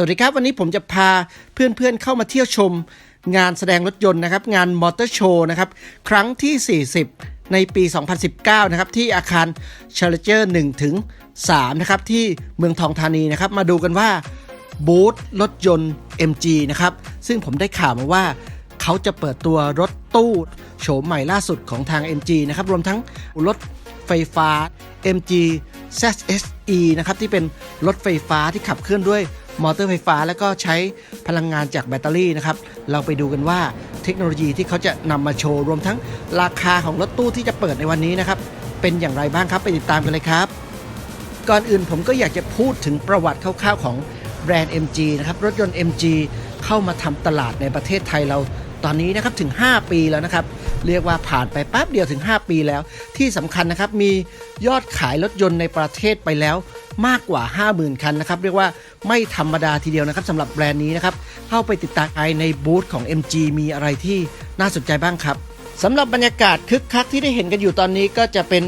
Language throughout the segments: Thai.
สวัสดีครับ วันนี้ผมจะพาเพื่อนๆเข้ามาเที่ยวชม งานแสดงรถยนต์นะครับ งานมอเตอร์โชว์นะครับ ครั้งที่ 40 ในปี 2019 นะครับ ที่อาคาร Challenger 1ถึง3นะครับ ที่เมืองทองธานีนะครับ มาดูกันว่าบูธรถยนต์ MG นะครับ ซึ่งผมได้ข่าวมาว่าเขาจะเปิดตัวรถตู้โฉมใหม่ล่าสุดของทาง MG นะครับ รวมทั้งรถไฟฟ้า MG ZSE นะครับ ที่เป็นรถไฟฟ้าที่ขับเคลื่อนด้วย มอเตอร์ไฟฟ้า แล้วก็ใช้พลังงานจากแบตเตอรี่นะครับ เราไปดูกันว่าเทคโนโลยีที่เขาจะนำมาโชว์ รวมทั้งราคาของรถตู้ที่จะเปิดในวันนี้นะครับ เป็นอย่างไรบ้างครับไปติดตามกันเลยครับ ก่อนอื่นผมก็อยากจะพูดถึงประวัติคร่าวๆของแบรนด์ MG นะครับรถยนต์ MG เข้ามาทำตลาดในประเทศไทยเราตอนนี้นะครับถึง 5 ปีแล้วนะครับ เรียกว่าผ่านไปแป๊บเดียวถึง 5 ปีแล้ว ที่สำคัญนะครับมียอดขายรถยนต์ในประเทศไปแล้วมากกว่า 50,000 คันนะครับ เรียกว่า ไม่ธรรมดาทีเดียวนะครับสำหรับแบรนด์นี้นะครับ เข้าไปติดตามภายในบูธของ MG มีอะไรที่น่าสนใจบ้างครับสำหรับบรรยากาศคึกคักที่ได้เห็นกันอยู่ตอนนี้ก็จะเป็น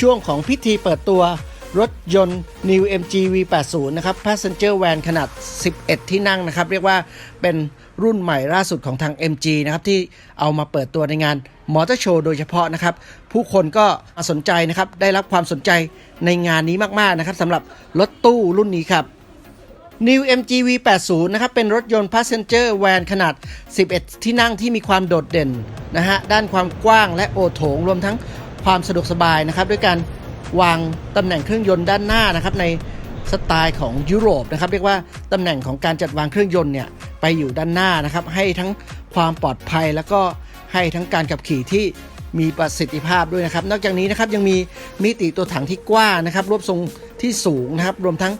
ช่วงของพิธีเปิดตัวรถยนต์ New MG V80 นะครับ Passenger Van ขนาด 11 ที่นั่งนะครับ เรียกว่าเป็นรุ่นใหม่ล่าสุดของทาง MG นะครับ ที่เอามาเปิดตัวในงานมอเตอร์โชว์โดยเฉพาะนะครับ ผู้คนก็มาสนใจนะครับ ได้รับความสนใจในงานนี้มาก ๆ นะครับสำหรับรถตู้รุ่นนี้ครับ New MG V80 นะครับ เป็นรถยนต์ Passenger Van ขนาด 11 ที่นั่งที่มีความโดดเด่นนะฮะ ด้านความกว้างและโอโถง รวมทั้งความสะดวกสบายนะครับ ด้วยการวางตำแหน่งเครื่องยนต์ด้านหน้านะครับ ในสไตล์ของยุโรปนะครับ เรียกว่าตำแหน่งของการจัดวางเครื่องยนต์เนี่ย ไปอยู่ด้านหน้านะครับ ให้ทั้งความปลอดภัยแล้วก็ให้ทั้งการขับขี่ที่ มีประสิทธิภาพด้วยนะครับ นอกจากนี้นะครับยังมีมิติตัวถังที่กว้างนะครับ รูปทรงที่สูงนะครับ รวมทั้ง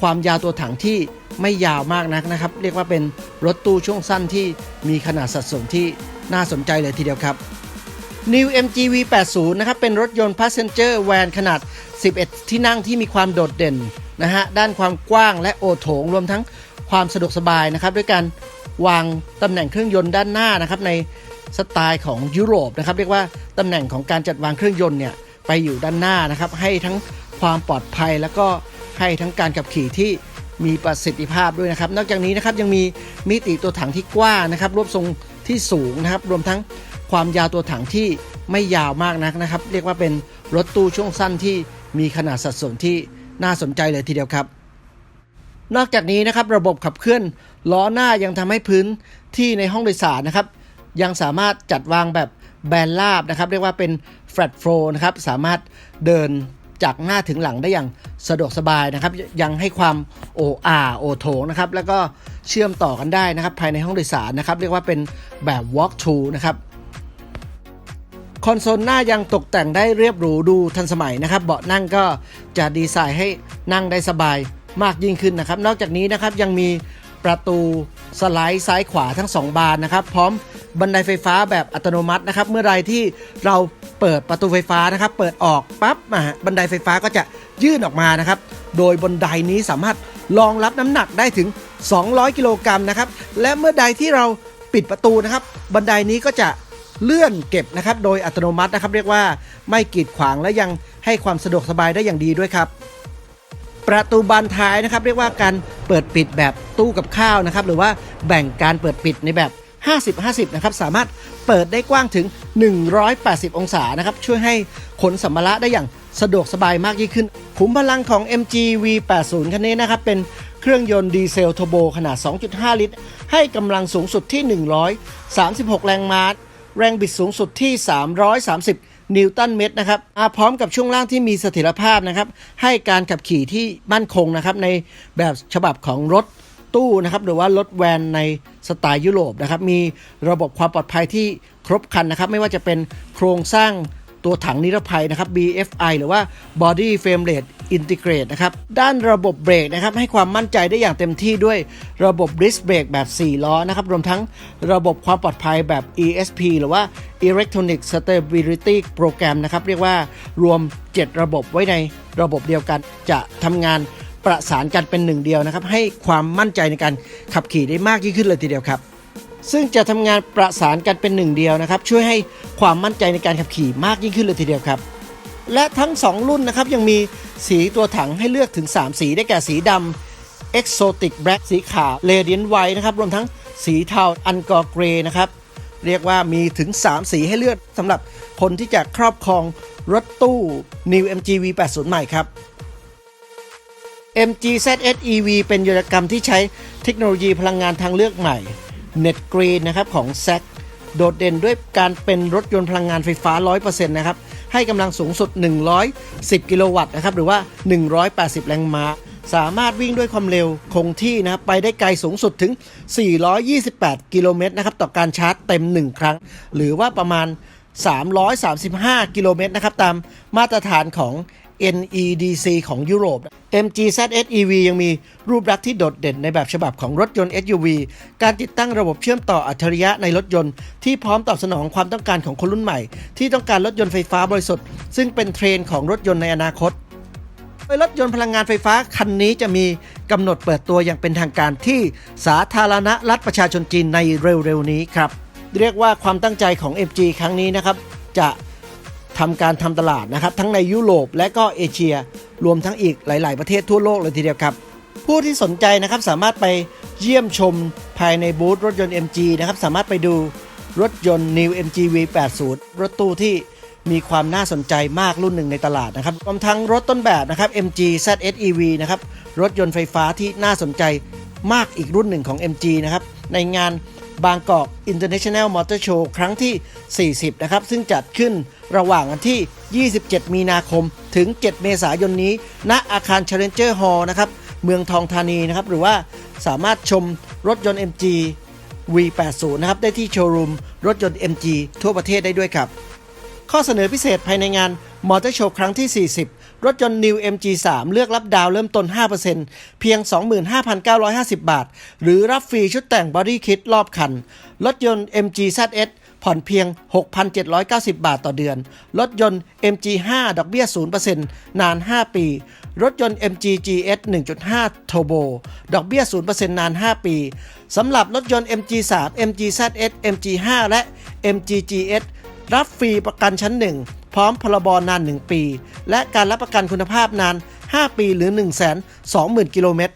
ความยาวตัวถังที่ไม่ยาวมากนักนะครับ เรียกว่าเป็นรถตู้ช่วงสั้นที่มีขนาดสัดส่วนที่น่าสนใจเลยทีเดียวครับ New MG V80 นะครับเป็นรถยนต์ Passenger Van ขนาด 11 ที่นั่งที่มีความโดดเด่นนะฮะด้านความกว้างและโอโถงรวมทั้งความสะดวกสบายนะครับด้วยการวางตำแหน่งเครื่องยนต์ด้านหน้านะครับในสไตล์ของยุโรปนะครับเรียกว่า ตำแหน่งของการจัดวางเครื่องยนต์เนี่ยไปอยู่ด้านหน้านะครับ ให้ทั้งความปลอดภัยแล้วก็ให้ทั้งการขับขี่ที่มีประสิทธิภาพด้วยนะครับ นอกจากนี้นะครับยังมีมิติตัวถังที่กว้างนะครับ รูปทรงที่สูงนะครับ รวมทั้งความยาวตัวถังที่ไม่ยาวมากนักนะครับ เรียกว่าเป็นรถตู้ช่วงสั้นที่มีขนาดสัดส่วนที่น่าสนใจเลยทีเดียวครับ นอกจากนี้นะครับระบบขับเคลื่อนล้อหน้ายังทำให้พื้นที่ในห้องโดยสารนะครับ ยังสามารถจัดวางแบบ แบนราบนะครับ เรียกว่าเป็น flat floor นะครับ สามารถเดินจากหน้าถึงหลังได้อย่างสะดวกสบายนะครับ ยังให้ความโออาโอโถงนะครับ แล้วก็เชื่อมต่อกันได้นะครับ ภายในห้องโดยสารนะครับ เรียกว่าเป็นแบบ walk to นะครับคอนโซลหน้ายังตกแต่งได้เรียบหรูดูทันสมัยนะครับ เบาะนั่งก็จะดีไซน์ให้นั่งได้สบายมากยิ่งขึ้นนะครับ นอกจากนี้นะครับยังมีประตูสไลด์ซ้ายขวาทั้ง 2 บานนะครับ พร้อม บันไดไฟฟ้าแบบอัตโนมัตินะครับ เมื่อใดที่เราเปิดประตูไฟฟ้านะครับ เปิดออกปั๊บบันไดไฟฟ้าก็จะยื่นออกมานะครับ โดยบันไดนี้สามารถรองรับน้ำหนักได้ถึง 200 กิโลกรัมนะครับ และเมื่อใดที่เราปิดประตูนะครับ บันไดนี้ก็จะเลื่อนเก็บนะครับ โดยอัตโนมัตินะครับ เรียกว่าไม่กีดขวางและยังให้ความสะดวกสบายได้อย่างดีด้วยครับ ประตูบานท้ายนะครับ เรียกว่าการเปิดปิดแบบตู้กับข้าวนะครับ หรือว่าแบ่งการเปิดปิดในแบบ 50-50 นะครับ สามารถเปิดได้กว้างถึง 180 องศานะครับ ช่วยให้ขนสัมภาระได้อย่างสะดวกสบายมากยิ่งขึ้น ขุมพลังของ MG V80 คันนี้นะครับ เป็นเครื่องยนต์ดีเซลเทอร์โบขนาด 2.5 ลิตร ให้กำลังสูงสุดที่ 136 แรงม้า แรงบิดสูงสุดที่ 330นิวตันเมตรนะครับมาพร้อมกับช่วงล่างที่มีเสถียรภาพนะครับ ให้การขับขี่ที่มั่นคงนะครับ ในแบบฉบับของรถ ตู้นะครับหรือว่ารถแวนในสไตล์ยุโรปนะครับมีระบบความปลอดภัยที่ครบครันนะครับ ไม่ว่าจะเป็นโครงสร้างตัวถังนิรภัยนะครับ BFI หรือว่า Body Frameless Integrate นะครับ ด้านระบบเบรกนะครับ ให้ความมั่นใจได้อย่างเต็มที่ด้วยระบบ Disc Brake แบบ 4 ล้อนะครับ รวมทั้งระบบความปลอดภัยแบบ ESP หรือว่า Electronic Stability Program นะครับ เรียกว่ารวม 7 ระบบไว้ในระบบเดียวกันจะทำงาน ประสานกันเป็นหนึ่งเดียวนะครับ ให้ความมั่นใจในการขับขี่ได้มากยิ่งขึ้นเลยทีเดียวครับ ซึ่งจะทำงานประสานกันเป็นหนึ่งเดียวนะครับ ช่วยให้ความมั่นใจในการขับขี่มากยิ่งขึ้นเลยทีเดียวครับ และทั้ง 2 รุ่นนะครับยังมีสีตัวถังให้เลือกถึง 3 สีได้แก่สีด Exotic Black สีขาว Radiant White นะครับรวมทั้งสีเทา Angkor Grey นะครับเรียกว่ามีถึง 3 สีให้เลือกสำหรับคนที่จะครอบครองรถตู้ New MG V80 ใหม่ครับ MG ZS EV เป็นยนตกรรมที่ใช้เทคโนโลยีพลังงานทางเลือกใหม่ Net Green นะครับของ z a c โดดเด่นด้วยการเป็นรถยนต์พลังงานไฟฟ้า 100%นะครับ ให้กำลังสูงสุด 110 กิโลวัตต์นะครับ หรือว่า 180 แรงม้า สามารถวิ่งด้วยความเร็วคงที่นะครับ ไปได้ไกลสูงสุดถึง 428 กิโลเมตรนะครับ ต่อการชาร์จเต็ม 1 ครั้ง หรือว่าประมาณ 335 กิโลเมตรนะครับ ตามมาตรฐานของ NEDC ของยุโรป MG ZS EV ยังมีรูปลักษณ์ที่โดดเด่นในแบบฉบับของรถยนต์ SUV การติดตั้งระบบเชื่อมต่ออัจฉริยะในรถยนต์ ที่พร้อมตอบสนองความต้องการของคนรุ่นใหม่ ที่ต้องการรถยนต์ไฟฟ้าบริสุทธิ์ ซึ่งเป็นเทรนด์ของรถยนต์ในอนาคตโดยรถยนต์พลังงานไฟฟ้าคันนี้จะมีกำหนดเปิดตัวอย่างเป็นทางการที่สาธารณรัฐประชาชนจีนในเร็วๆนี้ครับ เรียกว่าความตั้งใจของ MG ครั้งนี้นะครับจะ ทำการทำตลาดนะครับ ทั้งในยุโรปและก็เอเชีย รวมทั้งอีกหลาย ๆ ประเทศทั่วโลกเลยทีเดียวครับ ผู้ที่สนใจนะครับสามารถไปเยี่ยมชมภายในบูธรถยนต์ MG นะครับ สามารถไปดูรถยนต์ New MG V80 รถตู้ที่มีความน่าสนใจมากรุ่นหนึ่งในตลาดนะครับรวมทั้งรถต้นแบบนะครับ MG ZS EV นะครับ รถยนต์ไฟฟ้าที่น่าสนใจมากอีกรุ่นหนึ่งของ MG นะครับ ในงาน บางกอก International Motor Show ครั้งที่ 40 นะครับ ซึ่งจัดขึ้นระหว่างวันที่ 27 มีนาคม ถึง 7 เมษายนนี้ ณ อาคาร Challenger Hall นะครับ เมืองทองธานีนะครับ หรือว่าสามารถชมรถยนต์ MG V80 นะครับ ได้ที่โชว์รูมรถยนต์ MG ทั่วประเทศได้ด้วยครับ ข้อเสนอพิเศษภายในงานมอเตอร์โชว์ครั้งที่ 40 รถยนต์ New MG3 เลือกรับดาวเริ่มต้น 5%เพียง 25,950 บาท หรือรับฟรีชุดแต่งบอดี้คิดรอบคัน รถยนต์ MG ZS ผ่อนเพียง 6,790 บาทต่อเดือน รถยนต์ MG5 ดอกเบี้ย 0%นาน 5 ปี รถยนต์ MG GS 1.5 Turbo ดอกเบี้ย 0%นาน 5 ปี สำหรับรถยนต์ MG3 MG ZS MG5 และ MG GS รับฟรีประกันชั้น 1 พร้อมพรบนาน 1 ปี และการรับประกันคุณภาพนาน 5 ปีหรือ 1 2 0 0 0 0 กิโลเมตร